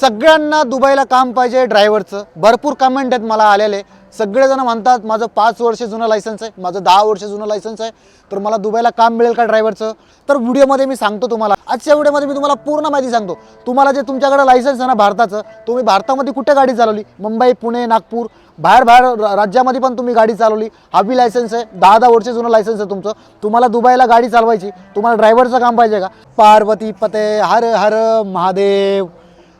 सगळ्यांना दुबईला काम पाहिजे ड्रायव्हरचं भरपूर कमेंट आहेत मला आलेले. सगळेजण म्हणतात माझं पाच वर्ष जुनं लायसन्स आहे माझं दहा वर्ष जुनं लायसन्स आहे तर मला दुबईला काम मिळेल का ड्रायव्हरचं तर व्हिडिओमध्ये मी सांगतो तुम्हाला. आजच्या व्हिडिओमध्ये मी तुम्हाला पूर्ण माहिती सांगतो. तुम्हाला जे तुमच्याकडे लायसन्स आहे ना भारताचं तुम्ही भारतामध्ये कुठे गाडी चालवली? मुंबई पुणे नागपूर बाहेर बाहेर राज्यामध्ये पण तुम्ही गाडी चालवली. हवी लायसन्स आहे दहा दहा वर्ष जुनं लायसन्स आहे तुमचं. तुम्हाला दुबईला गाडी चालवायची तुम्हाला ड्रायव्हरचं काम पाहिजे का? पार्वती पते हर हर महादेव.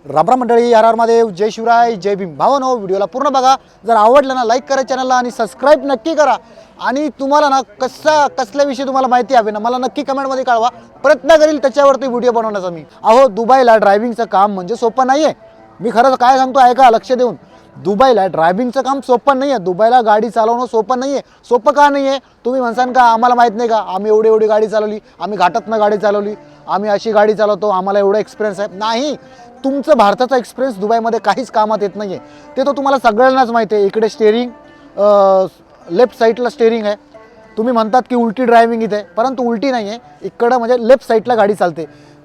रामराम मंडळी आर आर महादेव जय शिवराय जय भीम. भावानो व्हिडिओला पूर्ण बघा. जर आवडलं ना लाईक करा चॅनलला आणि सबस्क्राईब नक्की करा. आणि तुम्हाला ना कसा कसल्याविषयी तुम्हाला माहिती हवी ना मला नक्की कमेंटमध्ये कळवा. प्रयत्न करील त्याच्यावरती व्हिडिओ बनवण्याचा मी. अहो दुबईला ड्रायव्हिंगचं काम म्हणजे सोपं नाही आहे मी खरंच काय सांगतो ऐका लक्ष देऊन. दुबईला ड्रायव्हिंगचं काम सोपं नाही आहे दुबईला गाडी चालवणं सोपं नाही आहे सोपं का नाही आहे तुम्ही म्हणसान का आम्हाला माहीत नाही का? आम्ही एवढी एवढी गाडी चालवली. आम्ही घाटातनं गाडी चालवली. आम्ही अशी गाडी चालवतो. आम्हाला एवढा एक्सपिरियन्स आहे. नाही. तुमचं भारताचा एक्सपिरियन्स दुबईमध्ये काहीच कामात येत नाही आहे ते तर तुम्हाला सगळ्यांनाच माहिती आहे. इकडे स्टेअरिंग लेफ्ट साईडला स्टेअरिंग आहे. तुम्ही म्हणतात की उलटी ड्रायव्हिंग इथे परंतु उलटी नाही आहे इकडं म्हणजे लेफ्ट साईडला गाडी चालते.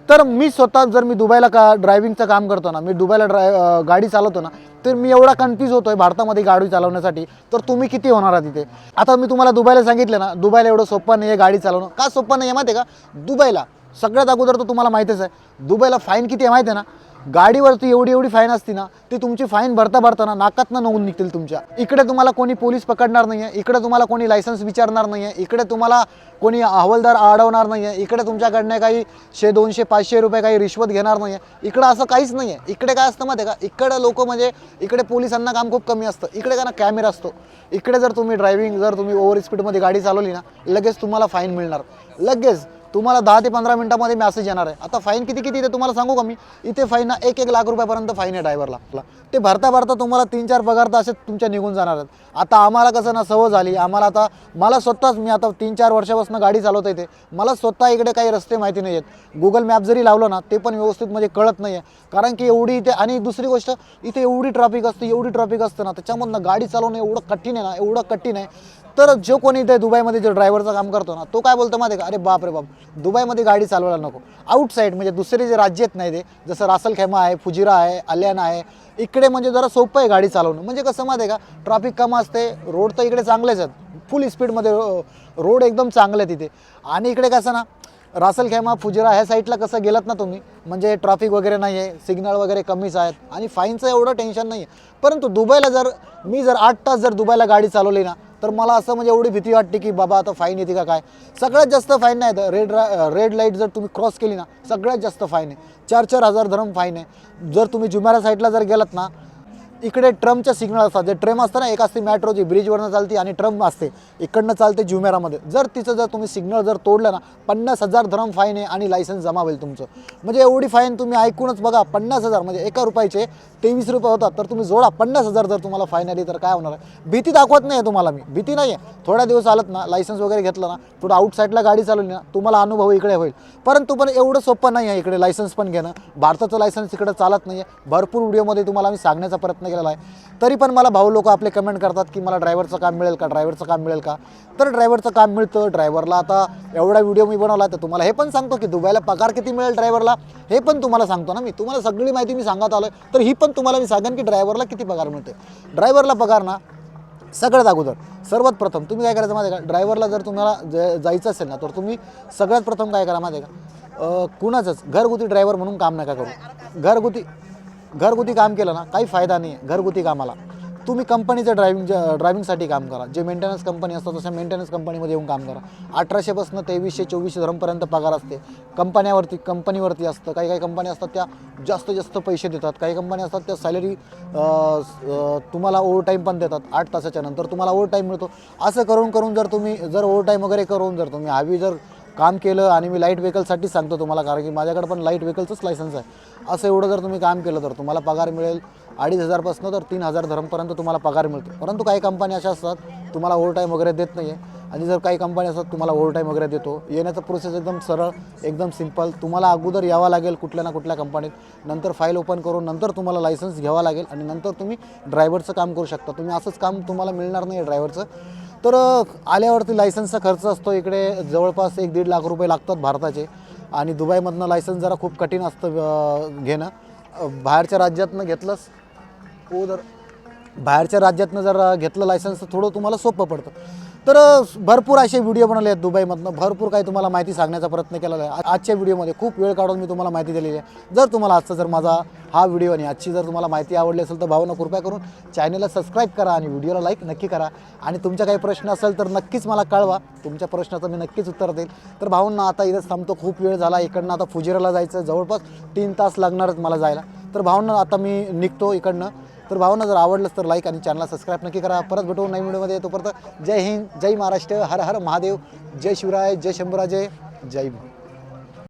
तर मी स्वतः जर मी दुबईला का ड्रायव्हिंगचं काम करतो ना मी दुबईला ड्राय गाडी चालवतो ना तर मी एवढा कन्फ्यूज होतो आहे भारतामध्ये गाडी चालवण्यासाठी. तर तुम्ही किती होणार आहात तिथे आता मी तुम्हाला दुबईला सांगितलं ना दुबईला एवढं सोपं नाही आहे गाडी चालवणं. का सोपं नाही आहे माहिती आहे का? दुबईला. सगळ्यात अगोदर तर तुम्हाला माहितीच आहे. दुबईला फाईन किती आहे माहिती आहे ना? गाडीवरती एवढी एवढी फाईन असते ना ती तुमची फाईन भरता भरता ना नवून नोंद निघतील तुमच्या. इकडे तुम्हाला कोणी पोलीस पकडणार नाही आहे इकडे तुम्हाला कोणी लायसन्स विचारणार नाही आहे इकडे तुम्हाला कोणी अहवालदार अडवणार नाही आहे इकडे तुमच्याकडनं काही शे दोनशे पाचशे रुपये काही रिश्वत घेणार नाही आहे इकडं असं काहीच नाही आहे इकडे काय असतं माहिती आहे का? इकडे लोक म्हणजे इकडे पोलिसांना काम खूप कमी असतं. इकडे का ना कॅमेरा असतो. इकडे जर तुम्ही ड्रायव्हिंग जर तुम्ही ओव्हर स्पीडमध्ये गाडी चालवली ना लगेच तुम्हाला फाईन मिळणार. लगेच. तुम्हाला दहा ते पंधरा मिनिटामध्ये मॅसेज येणार आहे. आता फाईन किती किती इथे तुम्हाला सांगू का मी? इथे फाईन ना एक एक लाख रुपयापर्यंत फाईन आहे ड्रायव्हरला ते भरता भरता तुम्हाला तीन चार पगार तर असे तुमच्या निघून जाणार आहेत. आता आम्हाला कसं ना सवय झाली आम्हाला आता मला स्वतःच मी आता तीन चार वर्षापासून गाडी चालवता येते मला स्वतः इकडे काही रस्ते माहिती नाही आहेत गुगल मॅप जरी लावलं ना ते पण व्यवस्थित म्हणजे कळत नाही आहे कारण की एवढी इथे आणि दुसरी गोष्ट इथे एवढी ट्रॅफिक असते एवढी ट्रॅफिक असतं ना त्याच्यामधनं गाडी चालवणं एवढं कठीण आहे ना एवढं कठीण आहे. तर जो कोणी इथे दुबईमध्ये जो ड्रायव्हरचं काम करतो ना तो काय बोलतो माहिती आहे का? अरे बाप रे बाप दुबईमध्ये गाडी चालवायला नको. आउटसाईड म्हणजे दुसरे जे राज्य आहेत नाही ते जसं रासल खेमा आहे फुजिरा आहे अल्याना आहे इकडे म्हणजे जरा सोपं आहे गाडी चालवणं. म्हणजे कसं माहिती आहे का? ट्रॅफिक कम असते रोड तर इकडे चांगलेच आहेत. फुल स्पीडमध्ये रोड एकदम चांगले आहेत तिथे आणि इकडे कसं ना रासल खेमा फुजिरा ह्या साईडला कसं गेलात ना तुम्ही म्हणजे ट्रॅफिक वगैरे नाही आहे सिग्नल वगैरे कमीच आहेत आणि फाईनचं एवढं टेन्शन नाही आहे परंतु दुबईला जर मी जर आठ तास जर दुबईला गाडी चालवली ना तर मला असं म्हणजे एवढी भीती वाटते की बाबा आता फाईन येते का काय? सगळ्यात जास्त फाईन नाही. रेड रेड लाइट जर तुम्ही क्रॉस केली ना सगळ्यात जास्त फाईन आहे. चार चार हजार धरम फाईन आहे. जर तुम्ही जुमेरा साईडला जर गेलात ना इकडे ट्रमच्या सिग्नल असतात. जे ट्रेम असतं ना एक असते मॅट्रोची ब्रिजवरनं चालते आणि ट्रम असते. इकडनं चालते जुमेरामध्ये. जर तिचं जर तुम्ही सिग्नल जर तोडलं ना पन्नास हजार धरम फाईन आहे आणि लायसन्स जमा होईल तुमचं. म्हणजे एवढी फाईन तुम्ही ऐकूनच बघा पन्नास हजार म्हणजे एका रुपयाचे तेवीस रुपये होतात. तर तुम्ही जोडा पन्नास हजार जर तुम्हाला फाईन आली तर काय होणार? आहे भीती दाखवत नाही आहे तुम्हाला मी. भीती नाही आहे थोड्या दिवस आलत ना लायसन्स वगैरे घेतलं ना थोडं आउटसाईडला गाडी चालवली ना तुम्हाला अनुभव इकडे होईल. परंतु पण एवढं सोपं नाही आहे इकडे लायसन्स पण घेणं. भारताचं लायसन्स इकडे चालत नाही आहे भरपूर व्हिडिओमध्ये तुम्हाला मी सांगण्याचा प्रयत्न केलेला आहे. तरी पण मला भाऊ लोक आपले कमेंट करतात की मला ड्रायव्हरचं काम मिळेल का? ड्रायव्हरचं काम मिळेल का? तर ड्रायव्हरचं काम मिळतं. ड्रायव्हरला आता एवढा व्हिडिओ मी बनवला तर तुम्हाला हे पण सांगतो की दुबईला पगार किती मिळेल ड्रायव्हरला हे पण तुम्हाला सांगतो ना मी. तुम्हाला सगळी माहिती मी सांगत आलो तर ही पण तुम्हाला मी सांगेन की ड्रायव्हरला किती पगार मिळते ड्रायव्हरला पगार ना सगळ्यात अगोदर सर्वात प्रथम तुम्ही काय करायचं माहिती आहे का? ड्रायव्हरला जर तुम्हाला ज जायचं असेल ना तर तुम्ही सगळ्यात प्रथम काय करा माहिती आहे का? कुणाचंच घरगुती ड्रायव्हर म्हणून काम नका करू. घरगुती घरगुती काम केलं ना काही फायदा नाही आहे घरगुती कामाला. तुम्ही कंपनीचं ड्रायव्हिंग ड्रायव्हिंगसाठी काम करा. जे मेंटेनन्स कंपनी असतात तसं मेंटेनन्स कंपनीमध्ये येऊन काम करा. अठराशेपासून तेवीसशे चोवीसशे धरमपर्यंत पगार असते. कंपन्यावरती कंपनीवरती असतं. काही काही कंपन्या असतात त्या जास्त जास्त पैसे देतात. काही कंपन्या असतात त्या सॅलरी तुम्हाला ओव्हरटाईम पण देतात आठ तासाच्या नंतर तुम्हाला ओव्हरटाईम मिळतो. असं करून करून जर तुम्ही जर ओव्हरटाईम वगैरे करून जर तुम्ही हवी जर काम केलं आणि मी लाइट व्हेकलसाठीच सांगतो तुम्हाला कारण की माझ्याकडे पण लाइट व्हेकलचंच लायसन्स आहे. असं एवढं जर तुम्ही काम केलं तर तुम्हाला पगार मिळेल अडीच हजारपासून तर तीन हजार धरमपर्यंत तुम्हाला पगार मिळतो. परंतु काही कंपन्या अशा असतात तुम्हाला ओव्हर टाईम वगैरे देत नाही आहे आणि जर काही कंपनी असतात तुम्हाला ओव्हर टाईम वगैरे देतो. येण्याचं प्रोसेस एकदम सरळ एकदम सिंपल तुम्हाला अगोदर यावं लागेल कुठल्या ना कुठल्या कंपनीत नंतर फाईल ओपन करून नंतर तुम्हाला लायसन्स घ्यावा लागेल आणि नंतर तुम्ही ड्रायव्हरचं काम करू शकता. तुम्ही असंच काम तुम्हाला मिळणार नाही आहे ड्रायव्हरचं तर आल्यावरती लायसन्सचा खर्च असतो इकडे जवळपास एक दीड लाख रुपये लागतात भारताचे. आणि दुबईमधनं लायसन्स जरा खूप कठीण असतं घेणं. बाहेरच्या राज्यातनं घेतलंस? हो जर बाहेरच्या राज्यातनं जर घेतलं लायसन्स तर थोडं तुम्हाला सोपं पडतं. तर भरपूर असे व्हिडिओ बनवले आहेत दुबईमधनं. भरपूर काही तुम्हाला माहिती सांगण्याचा प्रयत्न केलेला आहे. आजच्या व्हिडिओमध्ये खूप वेळ काढून मी तुम्हाला माहिती दिलेली आहे. जर तुम्हाला आजचा जर माझा हा व्हिडिओ आणि आजची जर तुम्हाला माहिती आवडली असेल तर भावना कृपया करून चॅनलला सबस्क्राईब करा आणि व्हिडिओला लाईक नक्की करा. आणि तुमच्या काही प्रश्न असेल तर नक्कीच मला कळवा. तुमच्या प्रश्नाचं मी नक्कीच उत्तर देईल तर भाऊंना आता इथंच थांबतो. खूप वेळ झाला. इकडनं आता फुजेराला जायचं. जवळपास तीन तास लागणारच मला जायला. तर भाऊंना आता मी निघतो इकडनं. तर भावना जर आवडलंच तर लाईक आणि चॅनलला सबस्क्राईब नक्की करा. परत भेटू नवीन व्हिडिओमध्ये परत जय हिंद जय महाराष्ट्र हर हर महादेव जय शिवराय जय शंभराजय जय भीम.